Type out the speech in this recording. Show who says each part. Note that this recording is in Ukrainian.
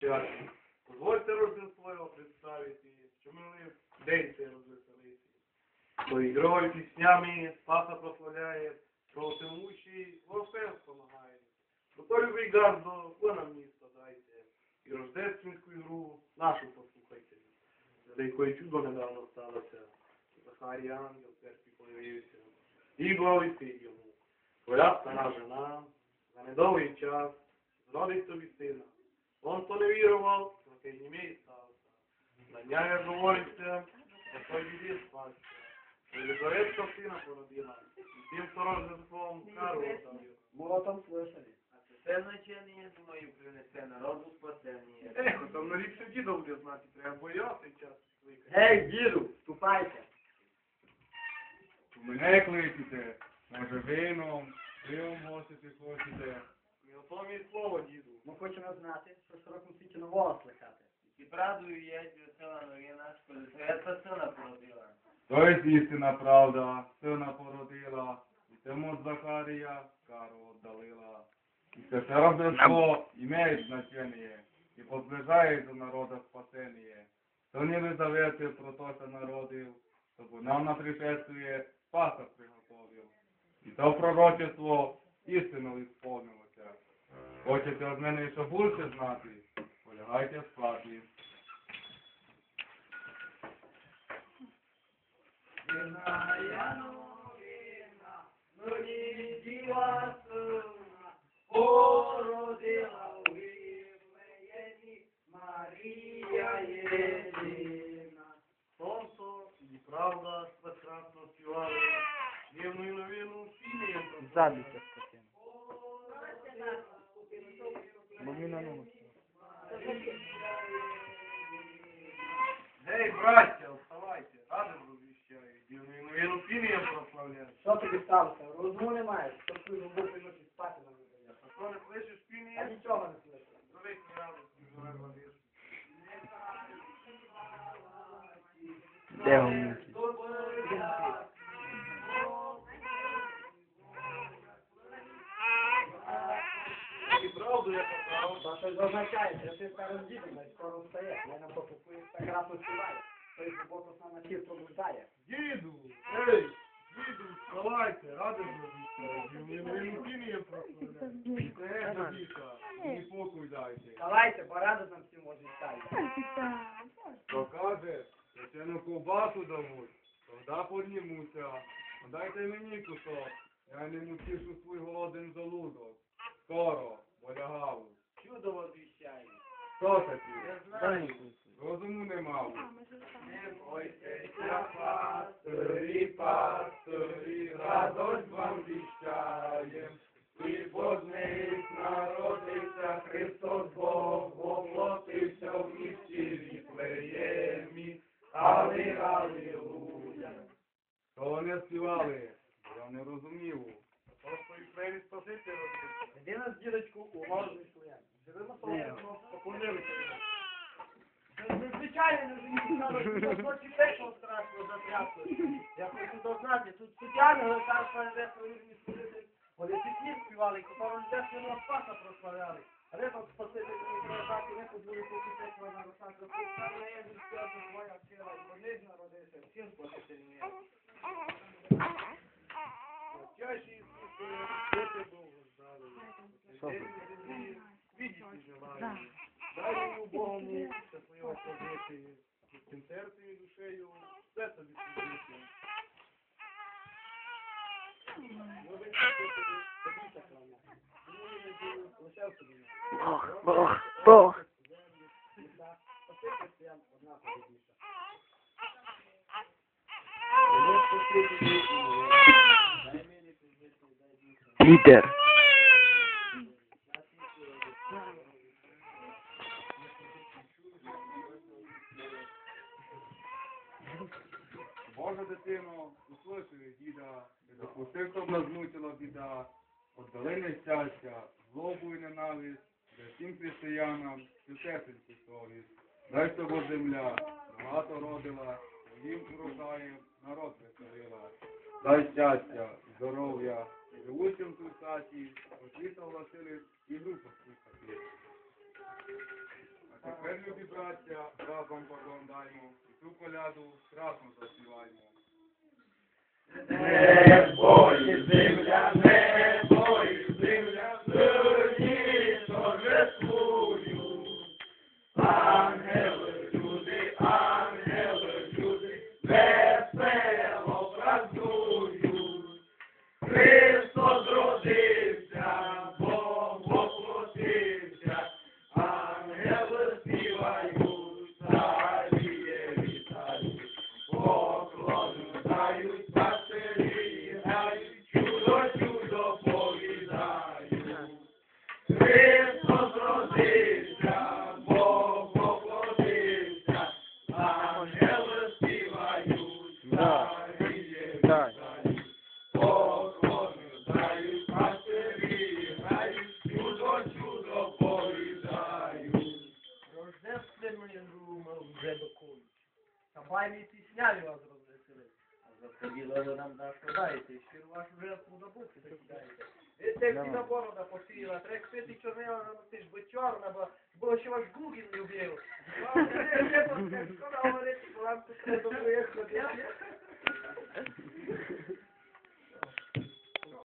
Speaker 1: Дякую. Дозвольте Рождество представити, що ми день цей розвеселити. Бо піснями Спаса прославляє, правосимущий Орфеус помагає. Бо то любий газ до плана міста дайте. І рождественську ігру нашу послухайте. Великою чудо недавно сталося. Захарій ангел церкві появився. І благовістив йому. Твоя стара жена за недовгий час зродить тобі сина. Он, хто не вірував, трохи німей стався. На дня, як говориться, на той біді спасся. Єлизаветка сина породила, і тим, хто Рождеством кару оставив.
Speaker 2: Молотом слышали.
Speaker 3: А це все значення, думаю, принесе народу спасення.
Speaker 1: Ех, там на ліпше діда буде знати, треба бояти час кликати.
Speaker 2: Гей, діду, вступайте.
Speaker 4: Мене кличете, може вином, пивом гостити хочете.
Speaker 1: Не готові слово, діду.
Speaker 2: Ми хочемо знати, що в широкому світі нового слухати.
Speaker 3: І правду є весела новина, що Лисавета сина породила.
Speaker 4: То есть істина правда, сина породила, і тому Захарія кару отдалила. І це все Рождество имеет значение, і подближає до народа спасение. То не Лизавети про то, що народив, щоб нам на пришествие Спаса приготовив. І то пророчество істинно ісполнилося. Хочете від мене ще більше знати? Полягайте спати.
Speaker 2: Породила у Вифлеємі Марія єдина.
Speaker 1: Сонце і правда прекрасно співали. Дивну новину фінію.
Speaker 2: Задуйте скотину.
Speaker 1: Браття, вставайте, радим розвіщаю. Дивну новину фінію прославляю.
Speaker 2: Що тобі сталося? Розуму немає, що ти глибокої ночі спати не даєш.
Speaker 1: А що не слышиш
Speaker 2: Я
Speaker 1: фінію?
Speaker 2: нічого не слышу.
Speaker 1: Зовик не радості, живе владиш.
Speaker 2: Де гомунки?
Speaker 1: І правду я казав.
Speaker 2: Та щось означає, що ти старим дідом, а скоро встає. Я нам попукую, так раз співає. Той суботу сам на тіл пробуждає.
Speaker 1: Діду, ей, діду, вставайте, радим розвіщаю. Дивну новину фінію прославляю. Це додіка.
Speaker 4: Мені покой дайте.
Speaker 2: Давайте, пораду нам всім може стати.
Speaker 4: Хто каже, ще на ковбасу дамуть, тоді поднімуся. Дайте мені кусок, я не мутішу свій голоден желудок. Скоро, полягав.
Speaker 1: Чудо возвіщаю.
Speaker 4: Хто такий?
Speaker 3: Я знаю.
Speaker 4: Розуму не мав.
Speaker 3: Не бойтеся, пастирі, пастирі, радость вам віщаєм. І Божник народився, Христос Бог, воплотився в місті Віфлеємі. Али, алілуя.
Speaker 4: То вони співали, я не розумів.
Speaker 1: Просто і спасити робити.
Speaker 2: Іди нас, дідочку, у розумію, що страшно затрясло. Я хочу дознати, тут спеціально царство небесне вірні служити. Вони пісні співали, купа небесного спаса прославляли. Там спасити мені прожати, не поки пекло на. Розпускали, я не співати твоя сила, і вони народився, всім спасити мені.
Speaker 1: Чаще Ісусе, діти довго ждали. День землі, желаю. Дай йому Богому щасливо пожити. Всім серцем і душею все тобі служити.
Speaker 2: Любить тобі, тобі так рано. Тому я надію, лише собі.
Speaker 5: Бог, Бог, Бог.
Speaker 2: Спаси християн одна побідніша.
Speaker 5: Лідер.
Speaker 4: Боже услышали діда, не допустив, щоб нас мучила біда, отдали нещастя, злобу і ненависть, для всім християнам, чистесеньку совість. Дай тобі земля, багато родила, своїм урожаєм народ веселила. Дай щастя, здоров'я, живучим тут хаті, освіта власили і групу слухати. Тепер, любі браття, разом поклондаймо і цю коляду красно заспіваймо.
Speaker 3: Небо і земля, небо земля, зерні торжествують. Ангели, люди, ангели, люди, весело. Христос родився, Бог воплотився, ангели співають, царіє вітають, поклону дають, вже до кулі. Та файні піснярі вас розвесели.
Speaker 5: А заходіло ви нам да
Speaker 3: шкодаєте, щиро ваш вже подобуці закидаєте. Ви це всі на борода поширила, треба спити чорнила, ну ти ж би чорна, бо, бо ще ваш Гугін любив. Шкода говорити, бо вам тут не добре ходити.